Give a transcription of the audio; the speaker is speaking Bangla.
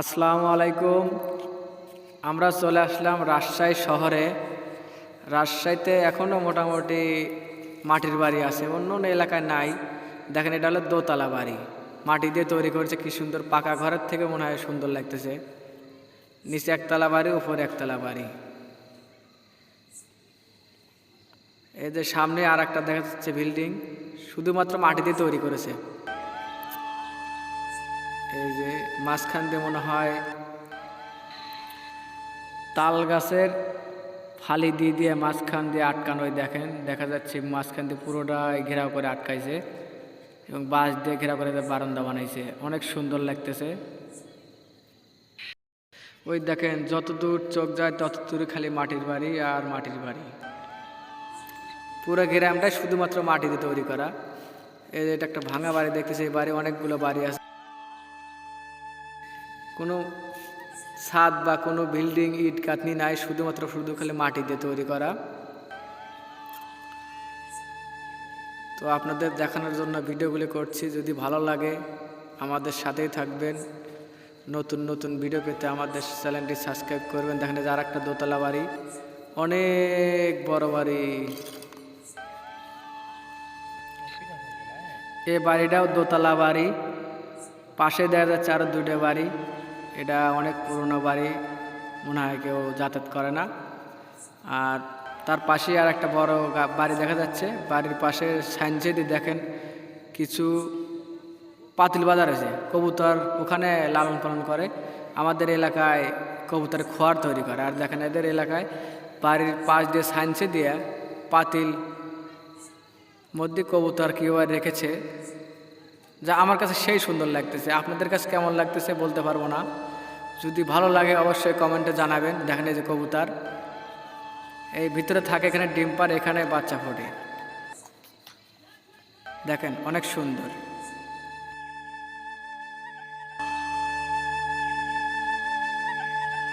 আসসালামু আলাইকুম। আমরা চলে আসলাম রাজশাহী শহরে। রাজশাহীতে এখনও মোটামুটি মাটির বাড়ি আছে অন্য অন্য এলাকায় নাই। দেখেন এটা হলো দোতলা বাড়ি। মাটি দিয়ে তৈরি করেছে, কি সুন্দর পাকা ঘরের থেকে মনে হয় সুন্দর লাগতেছে। নিচে একতলা বাড়ি, উপরে একতলা বাড়ি। এই যে সামনে আর একটা দেখা যাচ্ছে বিল্ডিং, শুধুমাত্র মাটি দিয়ে তৈরি করেছে। এই যে মাঝখান দিয়ে মনে হয় তাল গাছের ফালি দিয়ে দিয়ে মাঝখান দিয়ে আটকানো দেখেন। দেখা যাচ্ছে মাঝখান দিয়ে পুরোটাই ঘেরাও করে আটকাইছে এবং বাঁশ দিয়ে ঘেরাও করে বারান্দা বানাইছে। অনেক সুন্দর লাগতেছে। ওই দেখেন যত দূর চোখ যায় তত দূরে খালি মাটির বাড়ি আর মাটির বাড়ি। পুরো গ্রামটাই শুধুমাত্র মাটি দিয়ে তৈরি করা। এই যে এটা একটা ভাঙা বাড়ি দেখতেছে, এই বাড়ি অনেকগুলো বাড়ি আছে। কোনো ছাদ বা কোনো বিল্ডিং, ইট কাটনি নাই, শুধুমাত্র শুধু খালি মাটি দিয়ে তৈরি করা। তো আপনাদের দেখানোর জন্য ভিডিওগুলি করছি। যদি ভালো লাগে, আমাদের সাথেই থাকবেন। নতুন নতুন ভিডিও পেতে আমাদের চ্যানেলটি সাবস্ক্রাইব করবেন। দেখেন যার একটা দোতলা বাড়ি। অনেক বড় বাড়ি। এ বাড়িটাও দোতলা বাড়ি। পাশে দেখা যাচ্ছে আরও দুটো বাড়ি। এটা অনেক পুরনো বাড়ি, মনে হয় কেউ যাতায়াত করে না। আর তার পাশে আর একটা বড় বাড়ি দেখা যাচ্ছে। বাড়ির পাশে সাইনসেদি দেখেন কিছু পাতিল বাজার আছে। কবুতর ওখানে লালন পালন করে। আমাদের এলাকায় কবুতরের খোয়ার তৈরি করে। আর দেখেন এদের এলাকায় বাড়ির পাশ দিয়ে সাইন্সে দিয়ে পাতিল মধ্যে কবুতর কীভাবে রেখেছে যা আমার কাছে সেই সুন্দর লাগতেছে। আপনাদের কাছে কেমন লাগতেছে বলতে পারব না। যদি ভালো লাগে অবশ্যই কমেন্টে জানাবেন। দেখেন এই যে কবুতার। এই ভিতরে থাকে এখানে ডিম পার এখানে বাচ্চা ফোটে। দেখেন, অনেক সুন্দর।